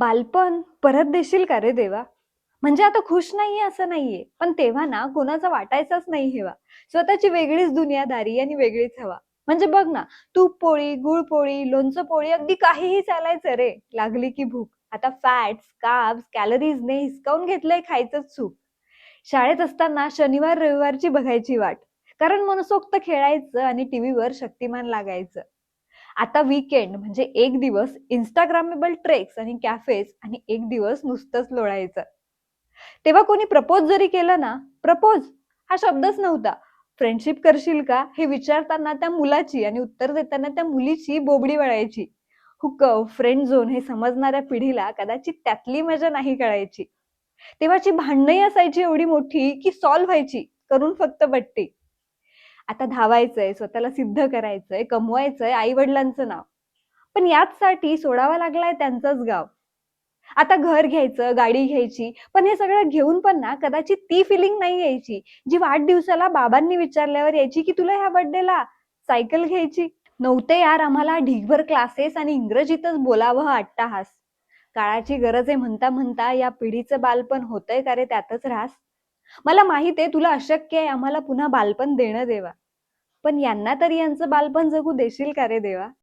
बालपण परत देशील का रे देवा? म्हणजे आता खुश नाहीये असं नाहीये. पण तेव्हा ना कोणाचा वाटायचाच नाही हेवा स्वतःची वेगळीच दुनियादारी आणि वेगळीच हवा. म्हणजे बघ ना तूप पोळी गुळ पोळी लोणचं पोळी अगदी काहीही चालायचं रे. लागली की भूक. आता फॅट्स कार्ब्स कॅलरीजने हिसकावून घेतलंय खायचंच सुख शाळेत असताना शनिवार रविवारची बघायची वाट. कारण मनसोक्त खेळायचं आणि टीव्हीवर शक्तिमान लागायचं. आता वीकेंड म्हणजे एक दिवस इंस्टाग्रामेबल ट्रेक्स आणि कॅफेज आणि एक दिवस नुसतंच लोळायचं. तेव्हा कोणी प्रपोज जरी केलं ना प्रपोज हा शब्दच नव्हता. फ्रेंडशिप करशील का? हे विचारताना त्या मुलाची आणि उत्तर देताना त्या मुलीची बोबडी वळायची. हुकव फ्रेंड झोन हे समजणाऱ्या पिढीला कदाचित त्यातली मजा नाही कळायची. तेव्हाची भांडणही असायची एवढी मोठी की सॉल्व्ह व्हायची करून फक्त बट्टी. आता धावायचंय स्वतःला सिद्ध करायचंय कमवायचंय आई वडिलांचं नाव. पण याचसाठी सोडावा लागलाय त्यांचंच गाव. आता घर घ्यायचं गाडी घ्यायची पण हे सगळं घेऊन पण ना कदाचित ती फिलिंग नाही यायची जी वाढदिवसाला बाबांनी विचारल्यावर यायची की तुला ह्या बर्थडेला सायकल घ्यायची? नव्हते यार आम्हाला ढीगभर क्लासेस आणि इंग्रजीतच बोलावं अट्टाहास. काळाची गरज आहे म्हणता म्हणता या पिढीचं बालपण होतंय का रे त्यातच रास? मला माहीत आहे तुला अशक्य आहे आम्हाला पुन्हा बालपण देणं देवा. पण यांना तरी यांचं बालपण जगू देशील का रे देवा?